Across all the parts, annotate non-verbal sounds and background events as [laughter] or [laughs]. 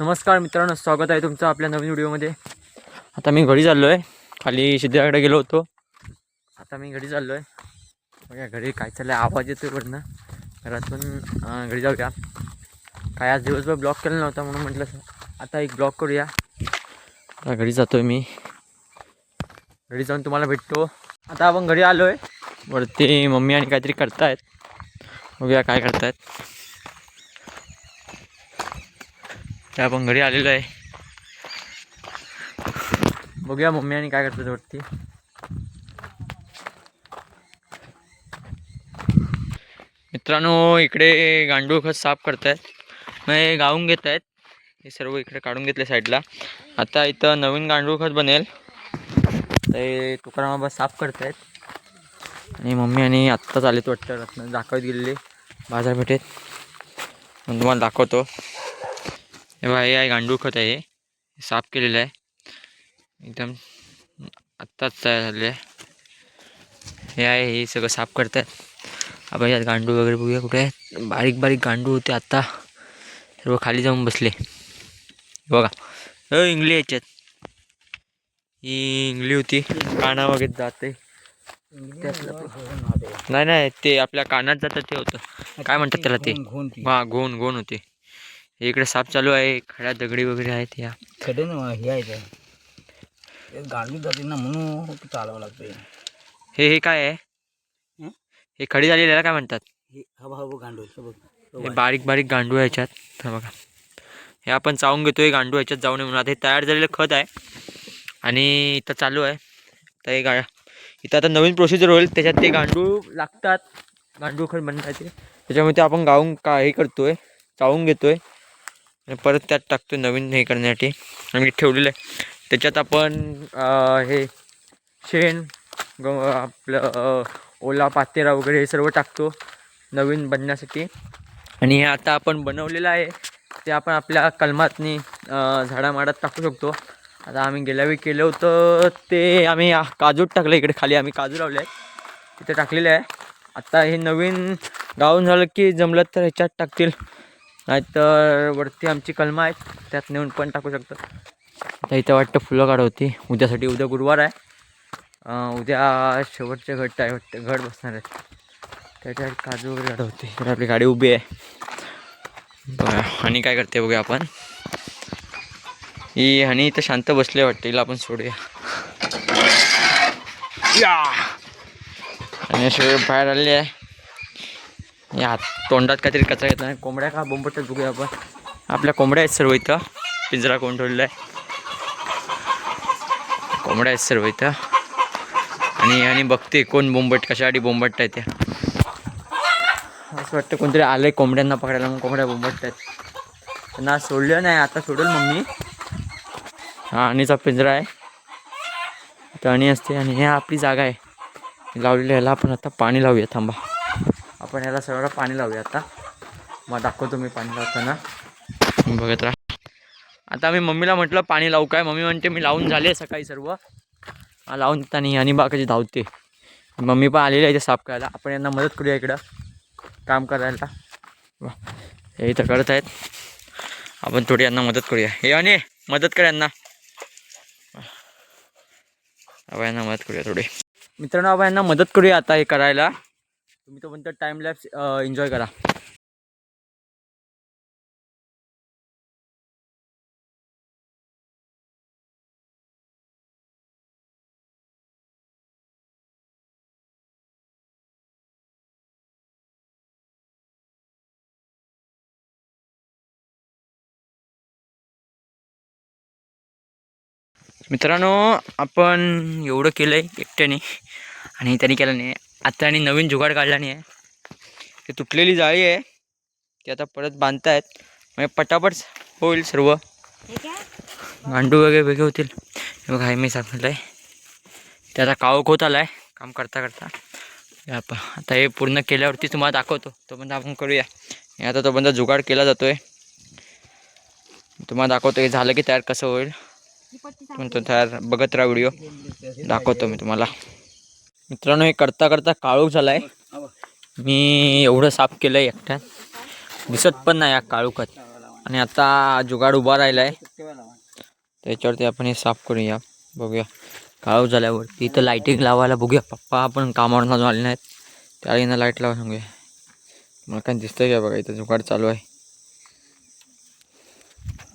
नमस्कार मित्रांनो स्वागत आहे तुमचं आपल्या नवीन व्हिडिओमध्ये. आता मी घरी चाललो आहे खाली सिद्धाकडे गेलो होतो. आता मी घरी चाललो आहे बघा घरी काय चाललं आहे आवाज येतो इकडनं घरातून घरी जाऊया. काय आज दिवसभर ब्लॉक केला नव्हता म्हणून म्हटलं आता एक ब्लॉक करूया. आता घरी जातो आहे मी. घरी जाऊन तुम्हाला भेटतो. आता आपण घरी आलो आहे वरती मम्मी आणि काहीतरी करतायत. बघूया काय करतायत. त्या आपण घरी आलेलो आहे. बघूया मम्मी आणि काय करतात वरती. मित्रांनो इकडे गांडूळ खत साफ करतायत. मग हे गाळून घेत आहेत हे सर्व इकडे काढून घेतले साईडला. आता इथं नवीन गांडूळ खत बनेल. ते तुकाराम बाबा साफ करतायत. आणि मम्मी आणि आत्ताच आलेत वाटतं रत्न दाखवत गेलेले बाजारपेठेत. मग तुम्हाला दाखवतो. हे बघा हे आहे गांडूळ खत आहे हे. साफ केलेलं आहे. एकदम आत्ताच तयार झालेलं आहे. हे आहे हे सगळं साफ करतात आपण यात गांडूळ वगैरे बघूया कुठे आहे बारीक बारीक गांडूळ होते आत्ता सर्व खाली जाऊन बसले. बघा. अ इंगली याच्यात. ही इंगली होती. काना वगैरे जाते नाही नाही ते आपल्या कानात जातं ते होतं. काय म्हणतात त्याला ते? हा गोन गोन होते. इकडे साफ चालू आहे खड्या दगडी वगैरे आहेत या. खडे ना हे आहे जाते ना म्हणून चालवावं लागतं हे हे काय आहे? हं? खडी झालेल्याला काय म्हणतात? हे आहे. बारीक बारीक गांडूळ आहे याच्यात. हा बघा. हे आपण चावून घेतोय गांडूळ याच्यात जाऊ नये म्हणून. आता हे तयार झालेलं खत आहे. आणि इथं चालू आहे. तर हे गा इथं आता नवीन प्रोसिजर होईल. त्याच्यात ते गांडूळ लागतात. गांडूळ खत बनवायचे त्याच्यामुळे ते आपण गाऊन का हे करतोय. चावून घेतोय. परत त्यात टाकतो नवीन हे करण्यासाठी. आम्ही ठेवलेलं आहे. त्याच्यात आपण हे शेण ग आपलं ओला पातेरा वगैरे हे सर्व टाकतो. नवीन बनण्यासाठी. आणि हे आता आपण बनवलेलं आहे. ते आपण आपल्या कलमातनी झाडामाडात टाकू शकतो. आता आम्ही गेल्या वेळी केलं होतं ते आम्ही आ- काजूत टाकलं इकडे खाली. आम्ही काजू लावले आहेत तिथे टाकलेले आहे. आता हे नवीन गावून झालं की जमलं तर ह्याच्यात टाकतील. नाहीतर वरती आमची कलमं आहेत त्यात नेऊन पण टाकू शकतो. आता इथं वाटतं फुलं काढवती. उद्यासाठी उद्या गुरुवार आहे. उद्या शेवटचे घट आहे वाटतं घट बसणार आहेत त्याच्यात काजू वगैरे काढवते. तर आपली गाडी उभी आहे. बघा आणि काय करते बघूया आपण. ही हनी इथं शांत बसले वाटते. हिला आपण सोडूया. या! आणि असे बाहेर आलेले आहे. या तोंडात काहीतरी कचरा येत नाही. कोंबड्या का बोंबटच बघूया आपण. आपल्या कोंबड्या आहेत सर्व इथं. पिंजरा कोण ठेवलेला आहे? कोंबड्या आहेत सर्व इथं. आणि आणि बघते कोण बोंबट कशासाठी बोंबटत आहे त्या असं वाटतं कोणतरी आलंय कोंबड्यांना पकडायला मग कोंबड्या बोंबटत आहेत. त्यांना सोडलं नाही आता सोडेल मम्मी. हा आणीचा पिंजरा आहे. इथं आणि असते आणि हे आपली जागा आहे. लावलेली ह्याला आपण आता पाणी लावूया थांबा. आपण याला सगळं पाणी लावूया आता. मग दाखवतो मी पाणी लावताना. बघत राहा. आता मी मम्मीला म्हटलं पाणी लावू काय? मम्मी म्हणते मी लावून झाले सकाळी सर्व. लावून लावून देताना आणि बाकाची धावते. मम्मी पण आलेली आहे इथे साफ करायला. आपण यांना मदत करूया इकडं काम करायला. हे इथं करत आहेत. आपण थोडी यांना मदत करूया. हे आणि मदत कर यांना. आपण यांना मदत करूया थोडी. मित्रांनो आपण यांना मदत करूया आता हे करायला. तुम्ही तो म्हणता टाईम लॅप्स एन्जॉय करा. मित्रांनो आपण एवढं केलं आहे एकट्याने आणि त्यांनी केलं नाही. आता आणि नवीन जुगाड काढला नाही आहे. ते तुटलेली जाळी आहे. ती आता परत बांधतायत. म्हणजे पटापट होईल सर्व. गांडू वगैरे वेगळे होतील. हे बघा हे मी सांगितलं आहे ते आता कावक होत आला आहे काम करता करता. आपण आता हे पूर्ण केल्यावरती तुम्हाला दाखवतो. तोपर्यंत आपण करूया. हे आता तोपर्यंत जुगाड केला जातो आहे तुम्हाला दाखवतो. हे झालं की तयार कसं होईल. म्हणतो तयार बघत राहा व्हिडिओ. दाखवतो मी तुम्हाला. मित्रांनो हे करता करता काळोख झाला आहे मी एवढं साफ केलं आहे एकट्यात. दिसत पण नाही या काळोखात. आणि आता जुगाड उभा राहिला आहे त्याच्यावरती आपण हे साफ करूया. बघूया. काळोख झाल्यावरती इथं लाईटिंग लावायला बघूया. पप्पा आपण कामावर अजून आले नाहीत. त्यावेळी लाइट लावा सांगूया. मला काय दिसतंय का बघा इथं जुगाड चालू आहे.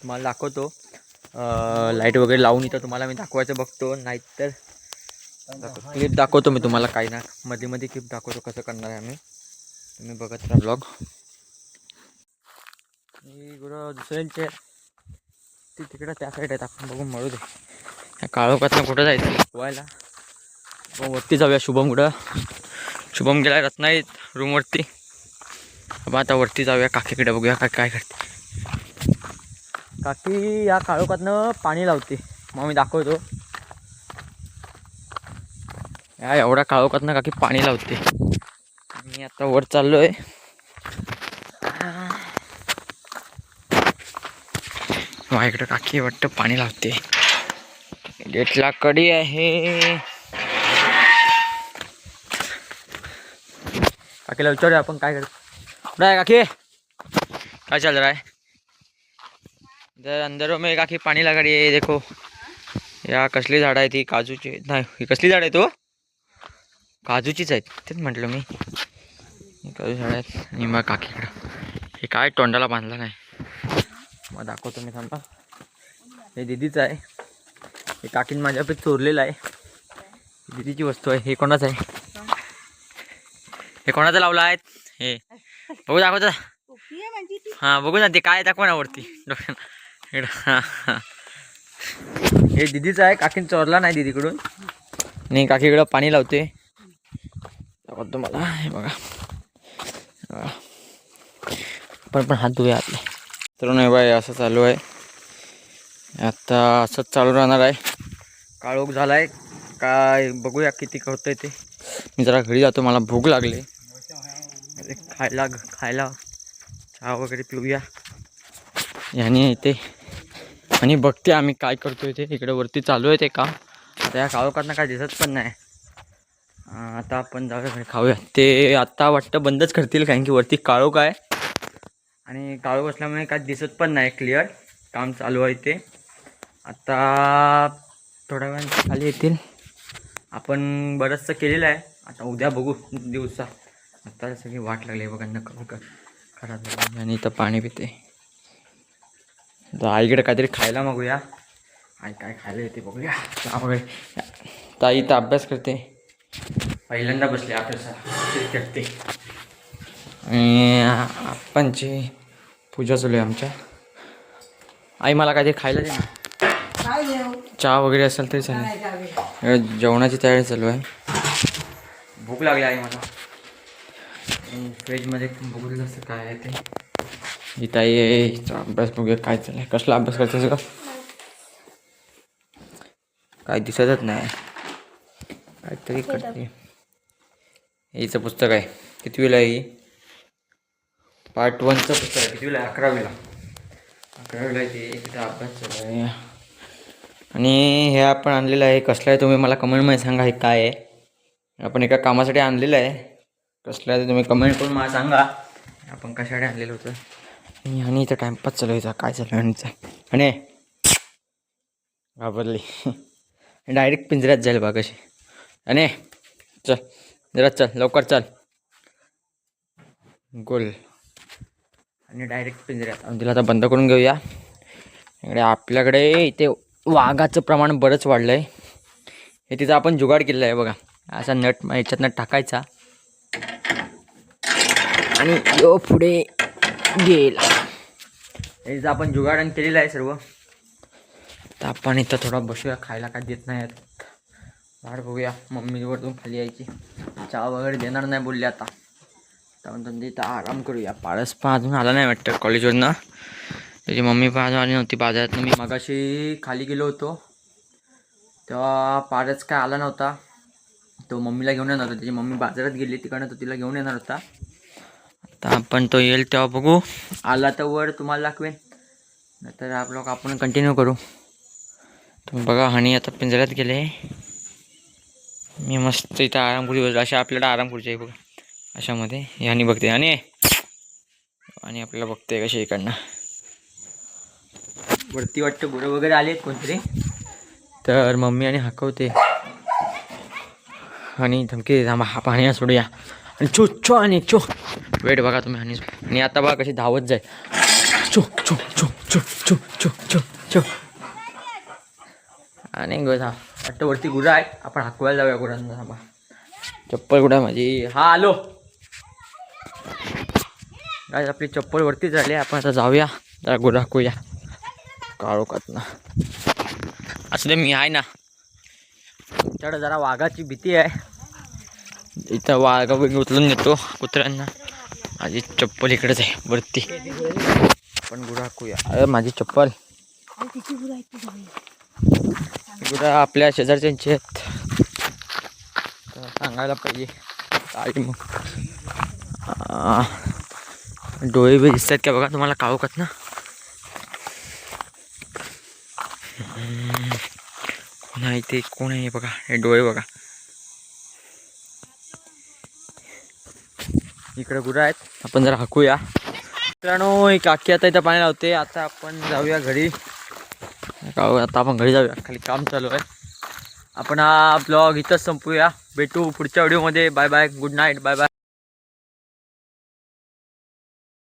तुम्हाला दाखवतो. लाइट वगैरे लावून इथं तुम्हाला मी दाखवायचं बघतो. नाहीतर क्लिप दाखवतो मी तुम्हाला काही ना. मध्ये मध्ये क्लिप दाखवतो कसं करणार आहे आम्ही. तुम्ही बघत राहा ब्लॉग गुरं दुसऱ्यांचे ती तिकडं त्या साईड आहेत. आपण बघून मळू दे. या काळोखातनं कुठं जायचं? पोहायला. हो, वरती जाऊया शुभम कुठं शुभम गेला रत्नाईत रूमवरती आपण आता वरती जाऊया. काकीकडे बघूया काय काय करते. काकी या काळोखातनं पाणी लावते. मग मी दाखवतो. या एवढ्या काळोखातनं काकी पाणी लावते. मी आता वर चाललोय. माझ्याकडे काकी वाटतं पाणी लावते. गेटला कडी आहे. काकीला विचारूया आपण काय करतो कुठं आहे काकी? काय चल रहा है इधर अंदरों में काकी पाणी ला आहे देखो. या कसली झाड आहे ती काजूची नाही ही कसली झाड आहे तो? काजूचीच आहेत. तेच म्हटलं मी. काजू झाड आहेत आणि मग काकीकडं. हे काय तोंडाला बांधलं नाही. मग दाखवतो मी थांबा. हे दिदीचं आहे. हे काकीन माझ्यापैकी चोरलेलं आहे. दिदीची वस्तू आहे. हे कोणाचं आहे? हे कोणाचं लावलं आहे हे. बघू दाखवता. हां बघू ना ते काय दाखव ना वरती. डोक्यानं हे दिदीचं आहे. काकीन चोरला नाही दिदीकडून. नाही काकीकडं पाणी लावते दाखवतो मला हे बघा पण पण हात धुया आपले तर नाही बाय असं चालू आहे. आता असंच चालू राहणार आहे. काळोख झाला आहे काय बघूया किती होतं आहे ते. मी जरा घरी जातो मला भूक लागली. खायला खायला चहा वगैरे पिऊया. याने इथे आणि बघते आम्ही काय करतोय ते. इकडे वरती चालू आहे ते काम. आता या काळोखातनं काय दिसत पण नाही. आता आपण जाऊया खाऊया. ते आता वाटतं बंदच करतील कारण की वरती काळो काय? आणि काळोख असल्यामुळे काय दिसत पण नाही क्लिअर काम चालू आहे ते आता थोड्या वेळाने खाली येतील. आपण बरंचसं केलेलं आहे. आता उद्या बघू दिवसा. आता सगळी वाट लागली आहे बघा नका खराब झाली आणि इथं पाणी पिते. तर आईकडे काहीतरी खायला मागूया. आई काय खायला येते बघूया. वगैरे ताई इथं अभ्यास करते. पहिल्यांदा बसले करते आणि आपणची पूजा चालू आहे आमच्या. आई मला काहीतरी खायला दे ना. चहा वगैरे असेल तरी चालेल. जेवणाची तयारी चालू आहे. भूक लागली आहे मला. फ्रीजमध्ये बघून असं काय आहे ते? इथं आई आहे हिचा अभ्यास बघूया काय चाललंय. कसला अभ्यास करतेस का काय दिसतच नाही. काहीतरी करते. हिचं पुस्तक आहे. कितवीला आहे ही? पार्ट वनचं पुस्तक आहे. कितवीला आहे? अकरावीला. अकरावीला आहे ते. एकदा अभ्यास चालू आहे. आणि हे आपण आणलेलं आहे. कसलं आहे तुम्ही मला कमेंटमध्ये सांगा हे काय आहे? आपण एका कामासाठी आणलेलं आहे. कसलं आहे ते तुम्ही कमेंट करून मला सांगा. आपण कशासाठी आणलेलं होतं? आणि इथं टाइमपास चालू आहे काय चालू आहे आणि घाबरली. [laughs] डायरेक्ट पिंजऱ्यात जाईल बा कशी. आणि चल. जरा चल लवकर चल. गोल. आणि डायरेक्ट पिंजऱ्यात. आणि तिला आता बंद करून घेऊया. इकडे आपल्याकडे इथे वाघाचं प्रमाण बरंच वाढलं आहे हे तिथं आपण जुगाड केलेला आहे बघा. असा नट ह्याच्यातनं टाकायचा. आणि यो पुढे गेला. याचा आपण जुगाड आणि केलेलं आहे सर्व. तर आपण इथं थोडा बसूया खायला काय देत नाही आहेत वाट बघूया. मम्मीवर तू खाली यायची. चहा वगैरे देणार नाही बोलले आता. त्यानंतर तिथं आराम करूया. पारस पण अजून आला नाही वाटतं कॉलेजवरनं त्याची मम्मी पण अजून आली नव्हती बाजारात मी मगाशी खाली गेलो होतो. तेव्हा पारस काय आला नव्हता. तो मम्मीला घेऊन येणार होता. त्याची मम्मी बाजारात गेली. तिकडनं तो तिला घेऊन येणार होता. आता आपण तो येईल तेव्हा बघू. आला तर वर तुम्हाला दाखवेन. नाहीतर आपलं आपण कंटिन्यू करू. तुम्ही बघा हनी आता पिंजऱ्यात गेले. मी मस्त इथं आराम खुर्ची बसलो. अशा आपल्याला आराम खुर्ची आहे बघा. अशामध्ये. आणि बघते. आणि? आणि आपल्याला बघते कशी इकडनं. वरती वाटतं गुरं वगैरे आले कोणतरी? तर मम्मी आणि हाकवते. आणि धमकी थांबा हा पाणी सोडूया. आणि चो चो आणि चो वेट बघा तुम्ही. आणि आणि आता बघा कशी धावत जाय. चो चो चो चो चो चो चो चो आणि गो वाटतं वरती गुरं आहे. आपण हाकवायला जाऊया गुरांना थांबा. चप्पल कुठं आहे माझी हा आलो. काय आपली चप्पल वरती झाली. आपण आता जाऊया. जरा गुरं हाकूया. काळोखात ना असं मी आहे ना. तुमच्याकडे जरा वाघाची भीती आहे. इथं वाघ वगैरे उचलून नेतो कुत्र्यांना. माझी चप्पल इकडेच आहे वरती. आपण गुरं हाकूया. अरे माझी चप्पल. गुरं आपल्या शेजारच्यांचे आहेत. तर सांगायला पाहिजे काय मग? डोळे बी दिसतात का बघा तुम्हाला काऊकत ना? हम्म. कोण आहे ते? कोण आहे बघा हे डोळे बघा. इकडे गुरं आहेत आपण जरा हाकूया. मित्रांनो एक काकी आता इथं पाणी लावते आता आपण जाऊया घरी. काळो- आता आपण घरी जाऊया. खाली काम चालू आहे. आपण हा ब्लॉग इथंच संपूया. भेटू पुढच्या व्हिडिओमध्ये bye bye good night bye bye